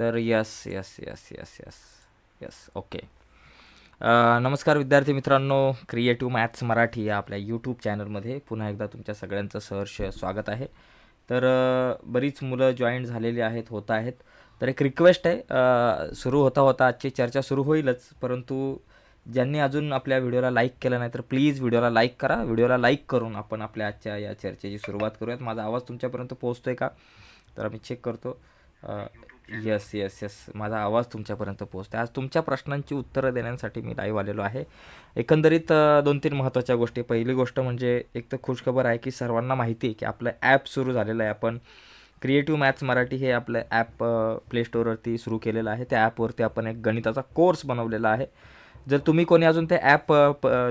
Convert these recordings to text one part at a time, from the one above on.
तर yes yes yes yes yes yes okay. नमस्कार विद्यार्थी मित्रांनो क्रिएटिव्ह मॅथ्स मराठी या आपल्या यूट्यूब चॅनलमध्ये पुन्हा एकदा तुमच्या सगळ्यांचं सहर्ष स्वागत आहे. तर बरीच मुलं जॉईन झालेली आहेत होत आहेत. तर एक रिक्वेस्ट आहे सुरू होता होता आजची चर्चा सुरू होईलच परंतु ज्यांनी अजून आपल्या व्हिडिओला लाईक केलं नाही तर प्लीज व्हिडिओला लाईक करा. व्हिडिओला लाईक करून आपण आपल्या आजच्या या चर्चेची सुरुवात करूयात. माझा आवाज तुमच्यापर्यंत पोहोचतोय का? तर आम्ही चेक करतो. येस येस येस माझा आवाज तुमच्यापर्यंत पोहोचतो आज तुमच्या प्रश्नांची उत्तरं देण्यासाठी मी लाईव्ह आलेलो आहे. एकंदरीत दोन तीन महत्त्वाच्या गोष्टी. पहिली गोष्ट म्हणजे एक तर खुशखबर आहे की सर्वांना माहिती आहे की आपलं ॲप सुरू झालेलं आहे. आपण क्रिएटिव्ह मॅथ्स मराठी हे आपलं ॲप प्ले स्टोअरवरती सुरू केलेलं आहे. त्या ॲपवरती आपण एक गणिताचा कोर्स बनवलेला आहे. जर तुम्ही कोणी अजून ते ॲप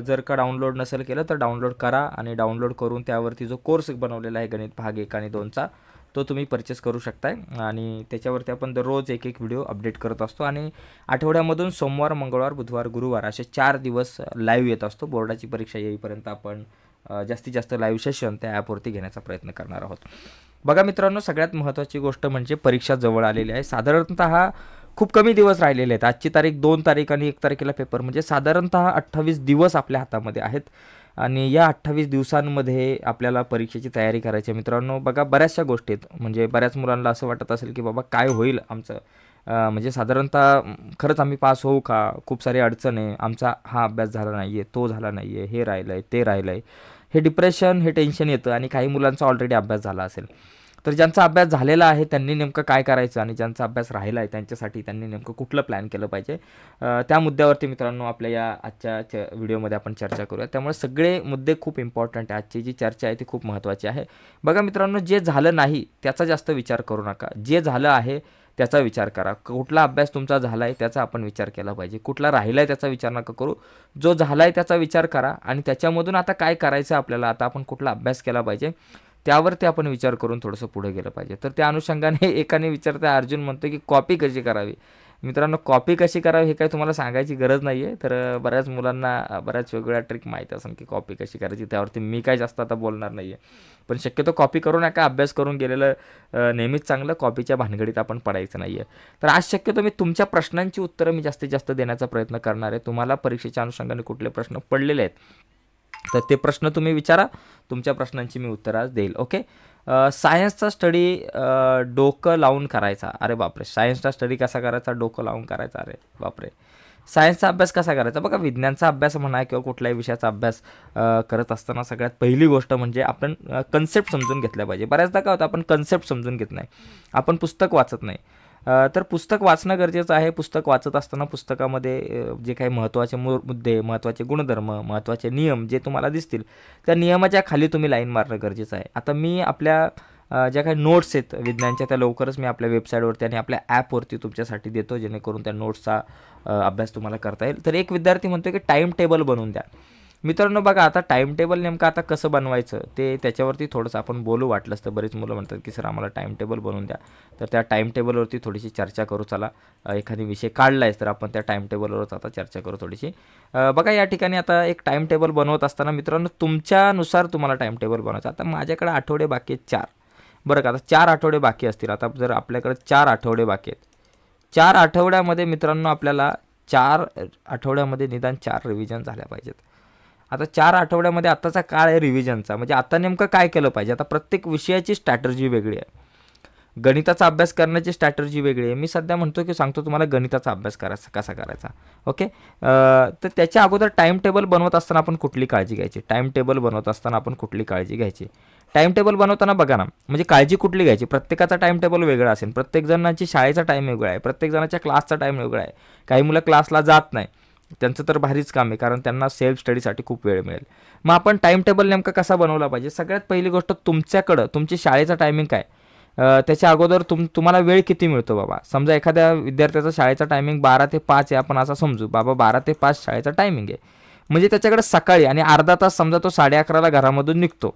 जर का डाउनलोड नसेल केलं तर डाउनलोड करा आणि डाउनलोड करून त्यावरती जो कोर्स बनवलेला आहे गणित भाग एक आणि दोनचा तो तुम्ही परचेस करू शकताय. आणि त्याच्यावरती आपण दररोज एक एक व्हिडिओ अपडेट करत असतो. आणि आठवड्यामधून सोमवार मंगळवार बुधवार गुरुवार असे चार दिवस लाईव्ह येत असतो. बोर्डाची परीक्षा येईपर्यंत आपण जास्तीत जास्त लाईव्ह सेशन त्या ॲपवरती घेण्याचा प्रयत्न करणार आहोत. बघा मित्रांनो सगळ्यात महत्त्वाची गोष्ट म्हणजे परीक्षा जवळ आलेली आहे. साधारणतः खूप कमी दिवस राहिलेले आहेत. आजची तारीख दोन तारीख आणि एक तारखेला पेपर म्हणजे साधारणतः अठ्ठावीस दिवस आपल्या हातामध्ये आहेत. आणि या अठ्ठावीस दिवसांमध्ये आपल्याला परीक्षेची तयारी करायची आहे. मित्रांनो बघा बऱ्याचशा गोष्टी आहेत. म्हणजे बऱ्याच मुलांना असं वाटत असेल की बाबा काय होईल आमचं? म्हणजे साधारणतः खरंच आम्ही पास होऊ का? खूप सारी अडचण आहे. आमचा हा अभ्यास झाला नाही आहे तो झाला नाही आहे हे राहिलं आहे ते राहिलं आहे हे डिप्रेशन हे टेन्शन येतं आणि काही मुलांचा ऑलरेडी अभ्यास झाला असेल. तर ज्यांचा अभ्यास झालेला आहे त्यांनी नेमकं काय करायचं आणि ज्यांचा अभ्यास राहिला आहे त्यांच्यासाठी त्यांनी नेमकं कुठलं प्लॅन केलं पाहिजे? त्या मुद्द्यावरती मित्रांनो आपल्या या आजच्या च व्हिडिओमध्ये आपण चर्चा करूया. त्यामुळे सगळे मुद्दे खूप इम्पॉर्टंट आहे. आजची जी चर्चा आहे ती खूप महत्त्वाची आहे. बघा मित्रांनो जे झालं नाही त्याचा जास्त विचार करू नका. जे झालं आहे त्याचा विचार करा. कुठला अभ्यास तुमचा झाला आहे त्याचा आपण विचार केला पाहिजे. कुठला राहिला आहे त्याचा विचार नका करू. जो झाला आहे त्याचा विचार करा आणि त्याच्यामधून आता काय करायचं आपल्याला? आता आपण कुठला अभ्यास केला पाहिजे? त्यावरती आपण विचार करून थोडंसं पुढे गेलं पाहिजे. तर त्या अनुषंगाने एकाने विचारता अर्जुन म्हणतो की कॉपी कशी करावी? मित्रांनो कॉपी कशी करावी हे काही तुम्हाला सांगायची गरज नाही आहे तर बऱ्याच मुलांना बऱ्याच वेगवेगळ्या ट्रिक माहीत असेल की कॉपी कशी करायची? त्यावरती मी काय जास्त आता बोलणार नाही आहे पण शक्यतो कॉपी करू नका अभ्यास करून गेलेलं नेहमीच चांगलं कॉपीच्या भानगडीत आपण पडायचं नाही आहे तर आज शक्यतो मी तुमच्या प्रश्नांची उत्तरं मी जास्तीत जास्त देण्याचा प्रयत्न करणार आहे. तुम्हाला परीक्षेच्या अनुषंगाने कुठले प्रश्न पडलेले आहेत तर ते प्रश्न तुम्ही विचारा. तुमच्या प्रश्नांची मी उत्तर आज देईल. ओके? सायन्सचा स्टडी डोकं लावून करायचा. अरे बापरे! सायन्सचा स्टडी कसा करायचा? डोकं लावून करायचा. अरे बापरे! सायन्सचा अभ्यास कसा करायचा? बघा विज्ञानचा अभ्यास म्हणा किंवा कुठल्याही विषयाचा अभ्यास करत असताना सगळ्यात पहिली गोष्ट म्हणजे आपण कन्सेप्ट समजून घेतल्या पाहिजे. बऱ्याचदा काय होतं आपण कन्सेप्ट समजून घेत नाही. आपण पुस्तक वाचत नाही. तर पुस्तक वाचणं गरजेचं आहे. पुस्तक वाचत असताना पुस्तकामध्ये जे काही महत्त्वाचे मु मुद्दे महत्त्वाचे गुणधर्म महत्त्वाचे नियम जे तुम्हाला दिसतील त्या नियमाच्या खाली तुम्ही लाईन मारणं गरजेचं आहे. आता मी आपल्या ज्या काही नोट्स आहेत विज्ञानच्या त्या लवकरच मी आपल्या वेबसाईटवरती आणि आपल्या ॲपवरती तुमच्यासाठी देतो जेणेकरून त्या नोट्सचा अभ्यास तुम्हाला करता येईल. तर एक विद्यार्थी म्हणतो की टाईम टेबल बनवून द्या. मित्रांनो बघा आता टाईम टेबल नेमकं आता कसं बनवायचं ते त्याच्यावरती थोडंसं आपण बोलू वाटलंच तर बरीच मुलं म्हणतात की सर आम्हाला टाईम टेबल बनवून द्या. तर त्या टाईम टेबलवरती थोडीशी चर्चा करू चला. एखादी विषय काढला आहेस तर आपण त्या टाईम टेबलवरच आता चर्चा करू थोडीशी. बघा या ठिकाणी आता एक टाईम टेबल बनवत असताना मित्रांनो तुमच्यानुसार तुम्हाला टाईम टेबल बनवायचं. आता माझ्याकडे आठवडे बाकी आहेत चार. बरं का आता चार आठवडे बाकी असतील. आता जर आपल्याकडे चार आठवडे बाकी आहेत. चार आठवड्यामध्ये मित्रांनो आपल्याला चार आठवड्यामध्ये निदान चार रिव्हिजन झाल्या पाहिजेत. आता चार आठवड्यामध्ये आत्ताचा काळ आहे रिव्हिजनचा म्हणजे आता नेमकं काय केलं पाहिजे? आता प्रत्येक विषयाची स्ट्रॅटर्जी वेगळी आहे. गणिताचा अभ्यास करण्याची स्ट्रॅटर्जी वेगळी आहे. मी सध्या म्हणतो की सांगतो तुम्हाला गणिताचा अभ्यास करायचा कसा करायचा. ओके तर त्याच्या अगोदर टाईम टेबल बनवत असताना आपण कुठली काळजी घ्यायची? टाईम टेबल बनवत असताना आपण कुठली काळजी घ्यायची? टाईम टेबल बनवताना बघा ना. म्हणजे काळजी कुठली घ्यायची? प्रत्येकाचा टाईम टेबल वेगळा असेल. प्रत्येक जणांची शाळेचा टाईम वेगळा आहे. प्रत्येक जणाच्या क्लासचा टाईम वेगळा आहे. काही मुलं क्लासला जात नाही. त्यांचं तर भारीच काम आहे कारण त्यांना सेल्फ स्टडीसाठी खूप वेळ मिळेल. मग आपण टाईम टेबल नेमका कसा बनवला पाहिजे? सगळ्यात पहिली गोष्ट तुमच्याकडं तुमची शाळेचा टायमिंग काय? त्याच्या अगोदर तुम तुम्हाला वेळ किती मिळतो बाबा? समजा एखाद्या विद्यार्थ्याचा शाळेचा टायमिंग बारा ते पाच आहे आपण असा समजू. बाबा बारा ते पाच शाळेचा टायमिंग आहे. म्हणजे त्याच्याकडे सकाळी आणि अर्धा तास समजा तो साडे अकराला घरामधून निघतो.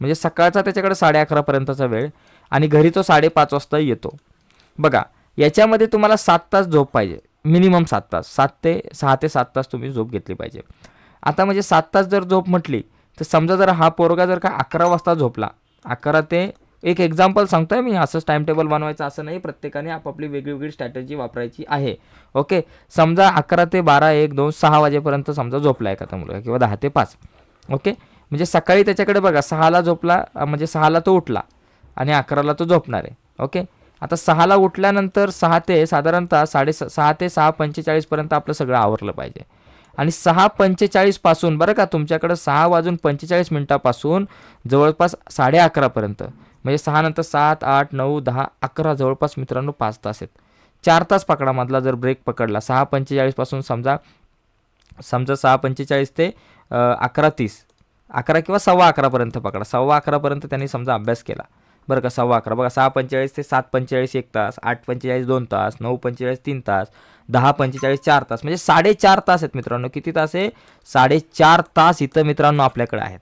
म्हणजे सकाळचा त्याच्याकडे साडे अकरापर्यंतचा वेळ आणि घरी तो साडेपाच वाजता येतो. बघा याच्यामध्ये तुम्हाला सात तास झोप पाहिजे. मिनिमम सात तास सात ते सहा ते सात तास तुम्ही झोप घेतली पाहिजे. आता म्हणजे सात तास जर झोप म्हटली तर समजा जर हा पोरगा जर का अकरा वाजता झोपला अकरा ते एक एक्झाम्पल सांगतोय मी असंच टाइम टेबल बनवायचं असं नाही प्रत्येकाने आपापली वेगळी स्ट्रॅटेजी वापरायची आहे. ओके समजा अकरा ते बारा एक दोन सहा वाजेपर्यंत समजा झोपला एखादा मुलगा किंवा दहा ते पाच. ओके म्हणजे सकाळी त्याच्याकडे बघा सहाला झोपला म्हणजे सहाला तो उठला आणि अकराला तो झोपणार आहे. ओके आता सहाला उठल्यानंतर सहा ते साधारणतः साडे सहा ते सहा पंचेचाळीसपर्यंत आपलं सगळं आवरलं पाहिजे. आणि सहा पंचेचाळीसपासून बरं का तुमच्याकडं सहा वाजून पंचेचाळीस मिनटापासून जवळपास साडे अकरापर्यंत म्हणजे सहा नंतर सात आठ नऊ दहा अकरा जवळपास मित्रांनो पाच तास आहेत. चार तास पकडा मधला जर ब्रेक पकडला सहा पंचेचाळीसपासून समजा समजा सहा पंचेचाळीस ते अकरा तीस अकरा किंवा सव्वा अकरापर्यंत पकडा. सव्वा अकरापर्यंत त्यांनी समजा अभ्यास केला. बरं का सव्वा अकरा. बघा सहा पंचेचाळीस ते सात पंचेचाळीस एक तास आठ पंचेचाळीस दोन तास नऊ पंचेचाळीस तीन तास दहा पंचेचाळीस चार तास. म्हणजे साडेचार तास आहेत मित्रांनो. किती तास आहे? साडेचार तास इथं मित्रांनो आपल्याकडे आहेत.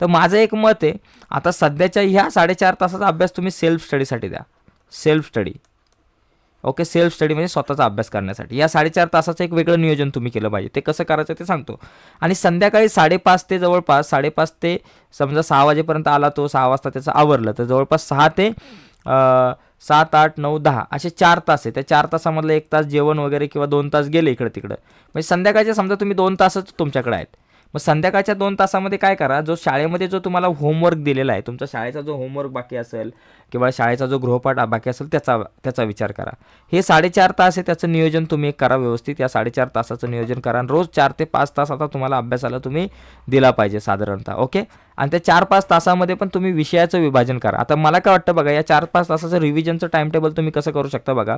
तर माझं एक मत आहे आता सध्याच्या ह्या साडेचार तासाचा अभ्यास तुम्ही सेल्फ स्टडीसाठी द्या. Self study okay self study म्हणजे स्वतःचा अभ्यास करण्यासाठी. या साडेचार तासाचं एक वेगळं नियोजन तुम्ही केलं पाहिजे. ते कसं करायचं ते सांगतो. आणि संध्याकाळी साडेपाच ते जवळपास साडेपाच ते समजा सहा वाजेपर्यंत आला तो सहा वाजता त्याचं आवरलं तर जवळपास सहा ते सात आठ नऊ दहा असे चार तास आहे त्या चार तासामधलं एक तास जेवण वगैरे किंवा दोन तास गेले इकडं तिकडं म्हणजे संध्याकाळचे समजा तुम्ही दोन तासच तुमच्याकडे आहेत. मग संध्याकाळच्या दोन तासामध्ये काय करा जो शाळेमध्ये जो तुम्हाला होमवर्क दिलेला आहे तुमचा शाळेचा जो होमवर्क बाकी असेल किंवा शाळेचा जो गृहपाठ बाकी असेल त्याचा त्याचा विचार करा. हे साडेचार तास आहे त्याचं नियोजन तुम्ही एक करा व्यवस्थित. या साडेचार तासाचं नियोजन करा आणि रोज चार ते पाच तास आता तुम्हाला अभ्यासाला तुम्ही दिला पाहिजे साधारणतः ओके? आणि त्या चार पाच तासामध्ये पण तुम्ही विषयाचं विभाजन करा. आता मला काय वाटतं बघा या चार पाच तासाचं रिव्हिजनचं टाइम टेबल तुम्ही कसं करू शकता बघा?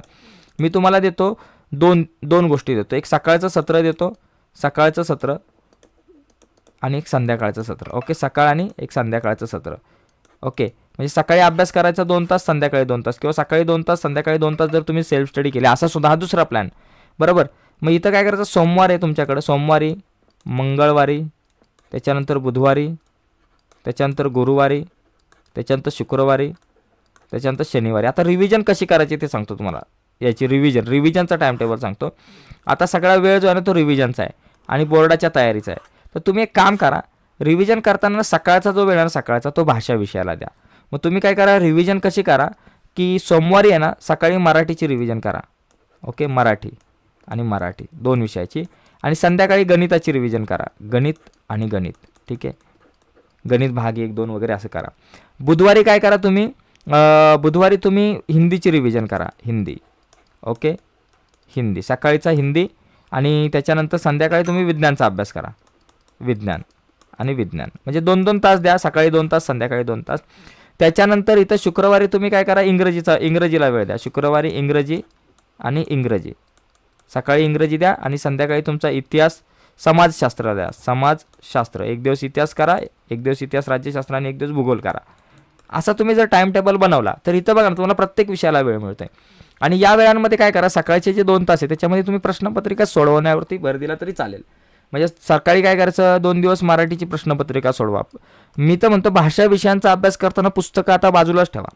मी तुम्हाला देतो दोन दोन गोष्टी देतो. एक सकाळचं सत्र देतो सकाळचं सत्र आणि एक संध्याकाळचं सत्र. ओके सकाळ आणि एक संध्याकाळचं सत्र. ओके म्हणजे सकाळी अभ्यास करायचा दोन तास संध्याकाळी दोन तास. किंवा सकाळी दोन तास संध्याकाळी दोन तास जर तुम्ही सेल्फ स्टडी केली असा सुद्धा हा दुसरा प्लॅन बरोबर? मग इथं काय करायचं? सोमवार आहे तुमच्याकडं. सोमवारी मंगळवारी त्याच्यानंतर बुधवारी त्याच्यानंतर गुरुवारी त्याच्यानंतर शुक्रवारी त्याच्यानंतर शनिवारी. आता रिव्हिजन कशी करायची ते सांगतो तुम्हाला. याची रिव्हिजन रिव्हिजनचा टाइम टेबल सांगतो. आता सगळा वेळ जो आहे ना तो रिव्हिजनचा आहे. आणि बोर्डाच्या तयारीचा आहे. तर तुम्ही एक काम करा रिव्हिजन करताना सकाळचा जो वेळ आहे ना सकाळचा तो भाषा विषयाला द्या. मग तुम्ही काय करा रिव्हिजन कशी करा की सोमवारी आहे ना सकाळी मराठीची रिव्हिजन करा. ओके मराठी आणि मराठी दोन विषयाची. आणि संध्याकाळी गणिताची रिव्हिजन करा. गणित आणि गणित. ठीक आहे? गणित भाग एक दोन वगैरे असं करा. बुधवारी काय करा तुम्ही? बुधवारी तुम्ही हिंदीची रिव्हिजन करा. हिंदी. ओके हिंदी. सकाळीचा हिंदी आणि त्याच्यानंतर संध्याकाळी तुम्ही विज्ञानचा अभ्यास करा. विज्ञान आणि विज्ञान. म्हणजे दोन दोन तास द्या सकाळी दोन तास संध्याकाळी दोन तास. त्याच्यानंतर इथं शुक्रवारी तुम्ही काय करा इंग्रजीचा इंग्रजीला वेळ द्या. शुक्रवारी इंग्रजी आणि इंग्रजी. सकाळी इंग्रजी द्या आणि संध्याकाळी तुमचा इतिहास समाजशास्त्र द्या. समाजशास्त्र. एक दिवस इतिहास करा एक दिवस इतिहास राज्यशास्त्र आणि एक दिवस भूगोल करा. असा तुम्ही जर टाइम टेबल बनवला तर इथं बघा ना तुम्हाला प्रत्येक विषयाला वेळ मिळतोय. आणि या वेळांमध्ये काय करा सकाळचे जे दोन तास आहे त्याच्यामध्ये तुम्ही प्रश्नपत्रिका सोडवण्यावरती भर दिला तरी चालेल. म्हणजे सकाळी काय करायचं दोन दिवस मराठीची प्रश्नपत्रिका सोडवा. मी तर म्हणतो भाषा विषयांचा अभ्यास करताना पुस्तकं आता बाजूलाच ठेवा.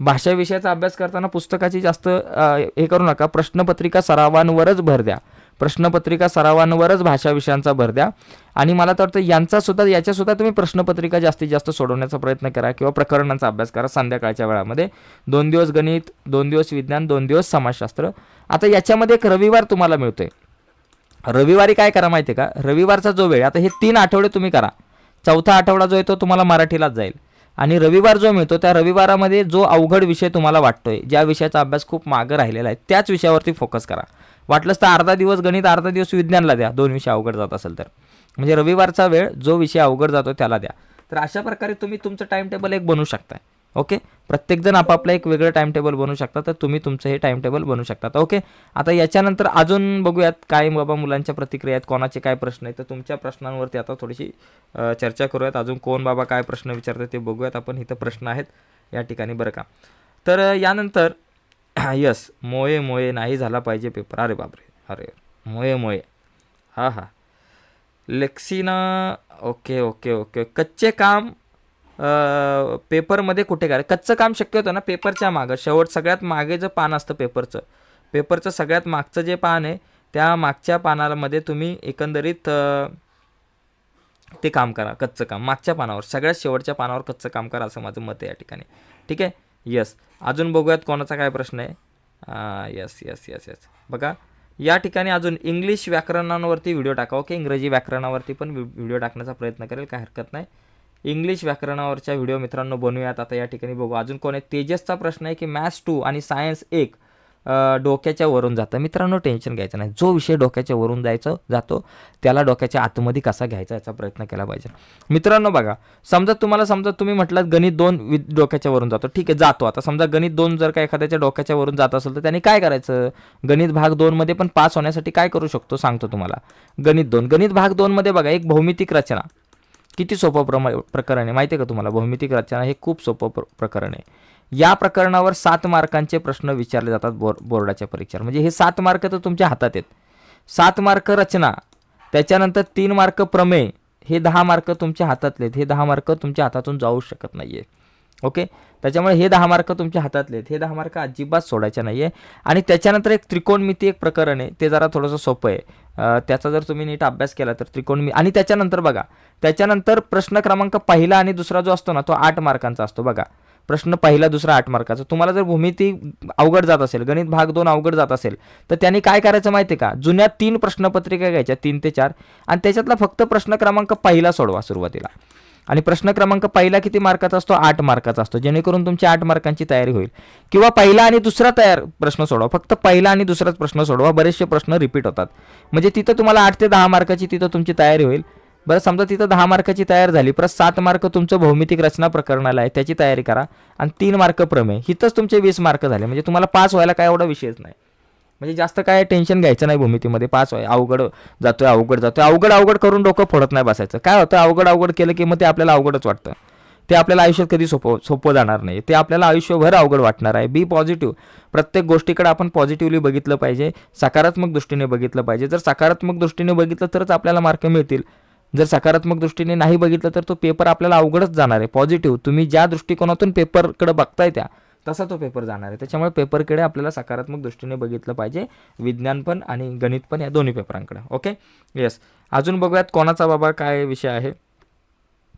भाषा विषयाचा अभ्यास करताना पुस्तकाची जास्त हे करू नका. प्रश्नपत्रिका सरावांवरच भर द्या. प्रश्नपत्रिका सरावांवरच भाषा विषयांचा भर द्या. आणि मला तर वाटतं यांचा सुद्धा तुम्ही प्रश्नपत्रिका जास्तीत जास्त सोडवण्याचा प्रयत्न करा किंवा प्रकरणांचा अभ्यास करा संध्याकाळच्या वेळामध्ये. दोन दिवस गणित दोन दिवस विज्ञान दोन दिवस समाजशास्त्र. आता याच्यामध्ये एक रविवार तुम्हाला मिळतोय. रविवारी काय करा माहिती आहे का? रविवारचा जो वेळ आता हे तीन आठवडे तुम्ही करा. चौथा आठवडा जो आहे तो तुम्हाला मराठीलाच जाईल. आणि रविवार जो मिळतो त्या रविवारामध्ये जो अवघड विषय तुम्हाला वाटतोय ज्या विषयाचा अभ्यास खूप मागं राहिलेला आहे त्याच विषयावरती फोकस करा. वाटलंच तर अर्धा दिवस गणित अर्धा दिवस विज्ञानला द्या दोन विषय अवघड जात असेल तर. म्हणजे रविवारचा वेळ जो विषय अवघड जातो त्याला द्या. तर अशा प्रकारे तुम्ही तुमचं टाइम टेबल एक बनवू शकताय. ओके? प्रत्येकजण आपापलं एक वेगळं टाइम टेबल बनवू शकता तर तुम्ही तुमचं हे टाइम टेबल बनवू शकता ओके? आता याच्यानंतर अजून बघूयात काय बाबा मुलांच्या प्रतिक्रिया आहेत कोणाचे काय प्रश्न आहेत तर तुमच्या प्रश्नांवरती आता थोडीशी चर्चा करूयात. अजून कोण बाबा काय प्रश्न विचारतात ते बघूयात. आपण इथं प्रश्न आहेत या ठिकाणी बरं का. तर यानंतर यस मोये मोये नाही झाला पाहिजे पेपर अरे बापरे. अरे मोये मोये. हा हा. लेक्सिना ओके ओके ओके. कच्चे काम पेपरमध्ये कुठे काय कच्चं काम शक्य होतं ना पेपरच्या मागं. शेवट सगळ्यात मागे जे पान असतं पेपरचं. पेपरचं सगळ्यात मागचं जे पान आहे त्या मागच्या पानामध्ये तुम्ही एकंदरीत ते काम करा कच्चं काम. मागच्या पानावर सगळ्यात शेवटच्या पानावर कच्चं काम करा असं माझं मत आहे या ठिकाणी. ठीक आहे? यस अजून बघूयात कोणाचा काय प्रश्न आहे. यस यस यस यस बघा या ठिकाणी अजून इंग्लिश व्याकरणांवरती व्हिडिओ टाका ओके? इंग्रजी व्याकरणावरती पण व्हिडिओ टाकण्याचा प्रयत्न करेल काय हरकत नाही. इंग्लिश व्याकरणावरच्या व्हिडिओ मित्रांनो बनवूयात. आता या ठिकाणी बघू. अजून कोण आहे? तेजसचा प्रश्न आहे की मॅथ्स टू आणि सायन्स एक डोक्याच्या वरून जातं. मित्रांनो टेन्शन घ्यायचं नाही. जो विषय डोक्याच्या वरून जायचं जातो त्याला डोक्याच्या आतमध्ये कसा घ्यायचा याचा प्रयत्न केला पाहिजे. मित्रांनो बघा समजा तुम्हाला समजा तुम्ही म्हटलात गणित दोन वि डोक्याच्या वरून जातो. ठीक आहे जातो. आता समजा गणित दोन जर का एखाद्याच्या डोक्याच्या वरून जात असेल तर त्याने काय करायचं? गणित भाग दोनमध्ये पण पास होण्यासाठी काय करू शकतो? सांगतो तुम्हाला. गणित दोन. गणित भाग दोनमध्ये बघा एक भौमितिक रचना. किती सोपं प्रमा प्रकरण आहे? माहिती आहे का तुम्हाला? भौमितिक रचना हे खूप सोपं प्र प्रकरण आहे. या प्रकरणावर सात मार्कांचे प्रश्न विचारले जातात बोर बोर्डाच्या परीक्षेत म्हणजे हे सात मार्क तर तुमच्या हातात आहेत. सात मार्क रचना त्याच्यानंतर तीन मार्क प्रमेय हे दहा मार्क तुमच्या हातातले आहेत. हे दहा मार्क तुमच्या हातातून जाऊ शकत नाही आहे ओके? त्याच्यामुळे हे दहा मार्क तुमच्या हातातले आहेत. हे दहा मार्क अजिबात सोडायचे नाही आहे आणि त्याच्यानंतर एक त्रिकोणमिती एक प्रकरण आहे. ते जरा थोडंसं सोपं आहे. त्याचा जर तुम्ही नीट अभ्यास केला तर त्रिकोणमी आणि त्याच्यानंतर बघा त्याच्यानंतर प्रश्न क्रमांक पहिला आणि दुसरा जो असतो ना तो आठ मार्कांचा असतो बघा. प्रश्न पहिला दुसरा आठ मार्काचा. तुम्हाला जर भूमिती अवघड जात असेल गणित भाग दोन अवघड जात असेल तर त्यांनी काय करायचं माहिती आहे का? जुन्या तीन प्रश्नपत्रिका घ्यायच्या तीन ते चार. आणि त्याच्यातला फक्त प्रश्न क्रमांक पहिला सोडवा सुरुवातीला. आणि प्रश्न क्रमांक पहिला किती मार्काचा असतो? आठ मार्काचा असतो. जेणेकरून तुमची आठ मार्कांची तयारी होईल. किंवा पहिला आणि दुसरा तयार प्रश्न सोडवा. फक्त पहिला आणि दुसराच प्रश्न सोडवा. बरेचसे प्रश्न रिपीट होतात. म्हणजे तिथं तुम्हाला आठ ते दहा मार्काची तिथं तुमची तयारी होईल. बरं समजा तिथं दहा मार्काची तयार झाली. परत सात मार्क तुमचं भौमितिक रचना प्रकरणाला आहे. त्याची तयारी करा. आणि तीन मार्क प्रमेय. हिथंच तुमचे वीस मार्क झाले. म्हणजे तुम्हाला पास व्हायला काय एवढा विषयच नाही. म्हणजे जास्त काय टेन्शन घ्यायचं नाही भूमितीमध्ये. पास व्हाय अवघड जातोय अवघड जातोय. अवघड अवघड करून डोकं फोडत नाही बसायचं. काय होतं? अवघड अवघड केलं की मग ते आपल्याला अवघडच वाटतं. ते आपल्याला आयुष्यात कधी सोपं सोपं जाणार नाही. ते आपल्याला आयुष्यभर अवघड वाटणार आहे. बी पॉझिटिव्ह प्रत्येक गोष्टीकडे आपण पॉझिटिव्हली बघितलं पाहिजे. सकारात्मक दृष्टीने बघितलं पाहिजे. जर सकारात्मक दृष्टीने बघितलं तरच आपल्याला मार्क मिळतील. जर सकारात्मक दृष्टीने नाही बघितलं तर तो पेपर आपल्याला अवघडच जाणार आहे. पॉझिटिव्ह तुम्ही ज्या दृष्टिकोनातून पेपरकडे बघताय त्या तसा तो पेपर जाणार आहे. त्याच्यामुळे पेपरकडे आपल्याला सकारात्मक दृष्टीने बघितलं पाहिजे. विज्ञान पण आणि गणित पण या दोन्ही पेपरांकडे ओके येस अजून बघूयात कोणाचा बाबा काय विषय आहे.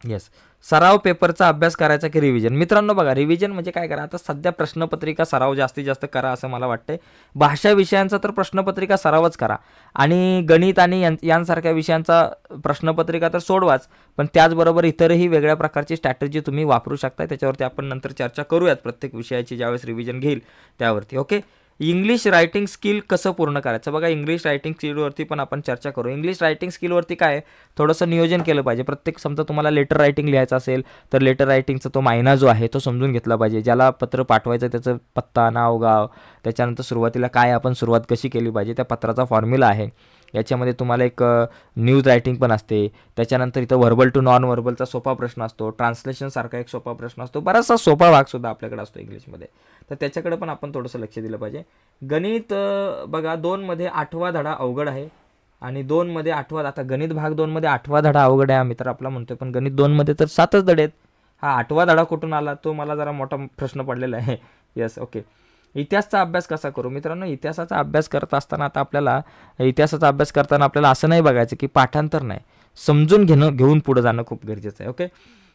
येस सराव पेपरचा अभ्यास करायचा की रिव्हिजन मित्रांनो बघा रिव्हिजन म्हणजे काय करा? आता सध्या प्रश्नपत्रिका सराव जास्तीत जास्त करा असं मला वाटतंय. भाषा विषयांचा तर प्रश्नपत्रिका सरावच करा. आणि गणित आणि यांसारख्या विषयांचा प्रश्नपत्रिका तर सोडवाच. पण त्याचबरोबर इतरही वेगळ्या प्रकारची स्ट्रॅटजी तुम्ही वापरू शकता त्याच्यावरती आपण नंतर चर्चा करूयात प्रत्येक विषयाची ज्यावेळेस रिव्हिजन घेईल त्यावरती ओके इंग्लिश रायटिंग स्किल कसं पूर्ण करायचं? बघा इंग्लिश रायटिंग स्किलवरती पण आपण चर्चा करू. इंग्लिश रायटिंग स्किलवरती काय? थोडंसं नियोजन केलं पाहिजे. प्रत्येक समजा तुम्हाला लेटर रायटिंग लिहायचं असेल तर लेटर रायटिंगचा तो मायना जो आहे तो समजून घेतला पाहिजे. ज्याला पत्र पाठवायचं त्याचं पत्ता नाव गाव त्याच्यानंतर सुरुवातीला काय आपण सुरुवात कशी केली पाहिजे त्या पत्राचा फॉर्म्युला आहे. याच्यामध्ये तुम्हाला एक न्यूज रायटिंग पण असते. त्याच्यानंतर इथं व्हर्बल टू नॉन व्हर्बलचा सोपा प्रश्न असतो. ट्रान्सलेशनसारखा एक सोपा प्रश्न असतो. बराचसा सोपा भागसुद्धा आपल्याकडे असतो इंग्लिशमध्ये. तर त्याच्याकडे पण आपण थोडंसं लक्ष दिलं पाहिजे. गणित बघा दोनमध्ये आठवा धडा अवघड आहे. आणि दोनमध्ये आठवा आता गणित भाग दोनमध्ये आठवा धडा अवघड आहे. आम्ही तर आपला म्हणतोय पण गणित दोनमध्ये तर सातच धडे आहेत. हा आठवा धडा कुठून आला? तो मला जरा मोठा प्रश्न पडलेला आहे. येस ओके इतिहासचा अभ्यास कसा करू? मित्रांनो इतिहासाचा अभ्यास करत असताना आता आपल्याला इतिहासाचा अभ्यास करताना आपल्याला असं नाही बघायचं की पाठांतर नाही. समजून घेणं घेऊन पुढे जाणं खूप गरजेचं आहे ओके?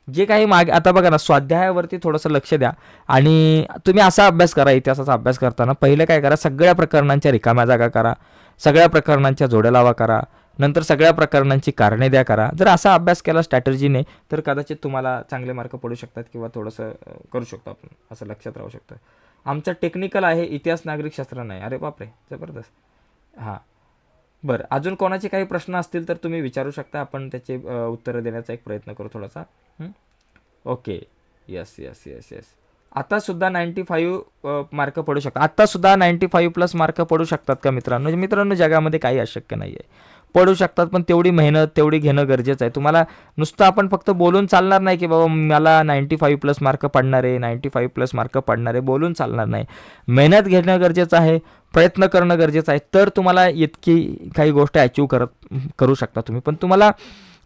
जे काही मागे आता बघा ना स्वाध्यायावरती थोडंसं लक्ष द्या. आणि तुम्ही असा अभ्यास करा इतिहासाचा अभ्यास करताना. पहिलं काय करा सगळ्या प्रकरणांच्या रिकाम्या जागा करा. सगळ्या प्रकरणांच्या जोड्या लावा करा. नंतर सगळ्या प्रकरणांची कारणे द्या करा. जर असा अभ्यास केला स्ट्रॅटर्जीने तर कदाचित तुम्हाला चांगले मार्क पडू शकतात किंवा थोडंसं करू शकतो आपण असं लक्षात राहू शकतं. आमचं टेक्निकल आहे इतिहास नागरिक शास्त्र नाही. अरे बापरे जबरदस्त. हां. बरं अजून कोणाचे काही प्रश्न असतील तर तुम्ही विचारू शकता. आपण त्याचे उत्तरं देण्याचा एक प्रयत्न करू थोडासा. Okay yes yes yes yes आता सुद्धा नाईन्टी फाईव्ह मार्क पडू शकतात. आता सुद्धा नाईन्टी फाईव्ह प्लस मार्क पडू शकतात का मित्रांनो? म्हणजे मित्रांनो जगामध्ये काही अशक्य नाही आहे पडू शकतात पण तेवढी मेहनत तेवढी घेणं गरजेचं आहे. तुम्हाला नुसतं आपण फक्त बोलून चालणार नाही की बाबा मला नाईन्टी फाईव्ह प्लस मार्क पडणार आहे नाईन्टी फाईव्ह प्लस मार्क पडणार आहे. बोलून चालणार नाही. मेहनत घेणं गरजेचं आहे प्रयत्न करणं गरजेचं आहे. तर तुम्हाला इतकी काही गोष्ट अचीव करत करू शकता तुम्ही. पण तुम्हाला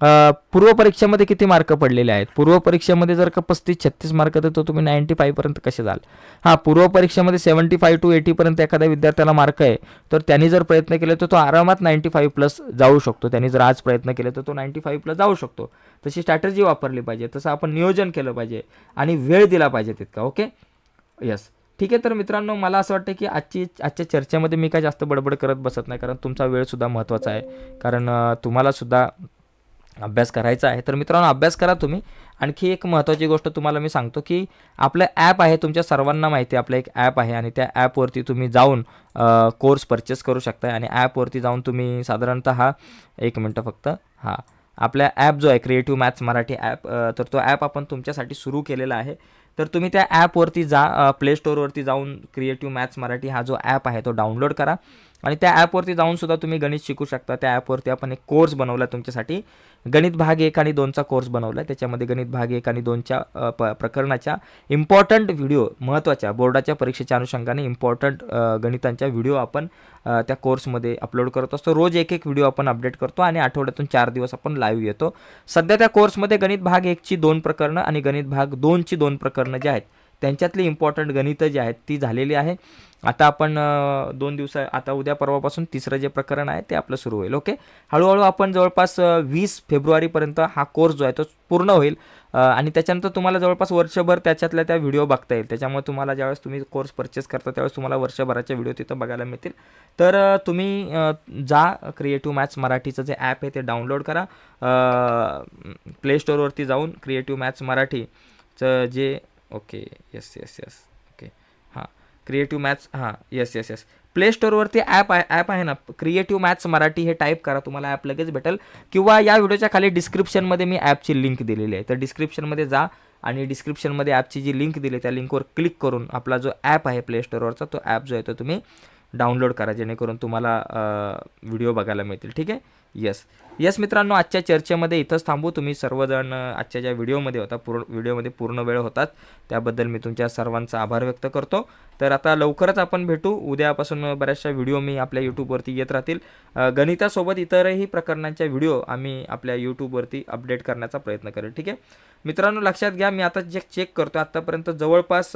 पूर्व परीक्षेमध्ये किती मार्क पडलेले आहेत? पूर्व परीक्षेमध्ये जर का पस्तीस छत्तीस मार्क तर तो तुम्ही नाईन्टी फाईव्हपर्यंत कसे जाल? हां पूर्व परीक्षेमध्ये सेवन्टी फाईव्ह टू एटीपर्यंत एखाद्या विद्यार्थ्याला मार्क आहे तर त्यांनी जर प्रयत्न केले तर तो आरामात नाईन्टी फाईव्ह प्लस जाऊ शकतो. त्यांनी जर आज प्रयत्न केले तर तो नाईन्टी फाईव्ह प्लस जाऊ शकतो. तशी स्ट्रॅटर्जी वापरली पाहिजे तसं आपण नियोजन केलं पाहिजे आणि वेळ दिला पाहिजे तितका ओके यस ठीक आहे तर मित्रांनो मला असं वाटतं की आजची आजच्या चर्चेमध्ये मी काय जास्त बडबड करत बसत नाही कारण तुमचा वेळसुद्धा महत्त्वाचा आहे. कारण तुम्हालासुद्धा अभ्यास करायचा आहे. तर मित्रांनो अभ्यास करा तुम्ही. आणखी एक महत्त्वाची गोष्ट तुम्हाला मी सांगतो की आपलं ॲप आहे तुमच्या सर्वांना माहिती आपलं एक ॲप आहे आणि त्या ॲपवरती तुम्ही जाऊन कोर्स परचेस करू शकता आणि ॲपवरती जाऊन तुम्ही साधारणतः एक मिनटं फक्त हां. आपल्या ॲप जो आहे क्रिएटिव्ह मॅथ्स मराठी ॲप तर तो ॲप आपण तुमच्यासाठी सुरू केलेला आहे. तर तुम्ही त्या ॲपवरती जा प्ले स्टोअरवरती जाऊन क्रिएटिव्ह मॅथ्स मराठी हा जो ॲप आहे तो डाउनलोड करा. आणि त्या ॲपवरती जाऊन सुद्धा तुम्ही गणित शिकू शकता. त्या ॲपवरती आपण एक कोर्स बनवला तुमच्यासाठी. गणित भाग एक आणि दोनचा कोर्स बनवला आहे त्याच्यामध्ये गणित भाग एक आणि दोनच्या प प्रकरणाच्या इम्पॉर्टंट व्हिडिओ महत्त्वाच्या बोर्डाच्या परीक्षेच्या अनुषंगाने इम्पॉर्टंट गणितांच्या व्हिडिओ आपण त्या कोर्समध्ये अपलोड करत असतो. रोज एक एक व्हिडिओ आपण अपडेट करतो आणि आठवड्यातून चार दिवस आपण लाईव्ह येतो. सध्या त्या कोर्समध्ये गणित भाग एकची दोन प्रकरणं आणि गणित भाग दोनची दोन प्रकरणं जी आहेत त्यांच्यातली इम्पॉर्टंट गणितं जी आहेत ती झालेली आहे. आता आपण दोन दिवसा आता उद्या परवापासून तिसरं जे प्रकरण आहे ते आपलं सुरू होईल ओके? हळूहळू आपण जवळपास वीस फेब्रुवारीपर्यंत हा कोर्स जो आहे तो पूर्ण होईल. आणि त्याच्यानंतर तुम्हाला जवळपास वर्षभर त्याच्यातल्या त्या व्हिडिओ बघता येईल. त्याच्यामुळे तुम्हाला ज्यावेळेस तुम्ही कोर्स परचेस करता त्यावेळेस तुम्हाला वर्षभराचे व्हिडिओ तिथं बघायला मिळतील. तर तुम्ही जा क्रिएटिव्ह मॅथ्स मराठीचं जे ॲप आहे ते डाउनलोड करा. प्ले स्टोअरवरती जाऊन क्रिएटिव्ह मॅथ्स मराठीचं जे okay yes yes yes okay. हां. क्रिएटिव्ह मॅथ्स हां. यस यस यस प्ले स्टोअरवरती ॲप आहे ॲप आहे ना. क्रिएटिव्ह मॅथ्स मराठी हे टाईप करा. तुम्हाला ॲप लगेच भेटेल. किंवा या व्हिडिओच्या खाली डिस्क्रिप्शनमध्ये मी ॲपची लिंक दिलेली आहे. तर डिस्क्रिप्शनमध्ये जा आणि डिस्क्रिप्शनमध्ये ॲपची जी लिंक दिली त्या लिंकवर क्लिक करून आपला जो ॲप आहे प्ले स्टोअरवरचा तो ॲप जो आहे तो तुम्ही डाउनलोड करा. जेणेकरून तुम्हाला व्हिडिओ बघायला मिळतील. ठीक आहे? येस येस मित्रांनो आजच्या चर्चेमध्ये इथंच थांबू. तुम्ही सर्वजण आजच्या ज्या व्हिडिओमध्ये होता पूर्ण व्हिडिओमध्ये पूर्ण वेळ होतात. त्याबद्दल मी तुमच्या सर्वांचा आभार व्यक्त करतो. तर आता लवकरच आपण भेटू. उद्यापासून बऱ्याचशा व्हिडिओ मी आपल्या यूट्यूबवरती येत राहतील. गणितासोबत इतरही प्रकरणांच्या व्हिडिओ आम्ही आपल्या यूट्यूबवरती अपडेट करण्याचा प्रयत्न करेल. ठीक आहे? मित्रांनो लक्षात घ्या मी आता जे चेक करतो आत्तापर्यंत जवळपास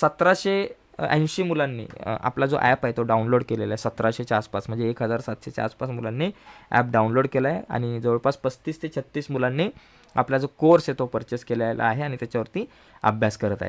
सतराशे ऐंशी मुलांनी आपला जो ॲप आहे तो डाउनलोड केलेला आहे सतराशेच्या आसपास म्हणजे एक हजार सातशेच्या आसपास मुलांनी ॲप डाउनलोड केला आहे आणि जवळपास पस्तीस ते छत्तीस मुलांनी आपला जो कोर्स आहे तो परचेस केलेला आहे आणि त्याच्यावरती अभ्यास करत आहे.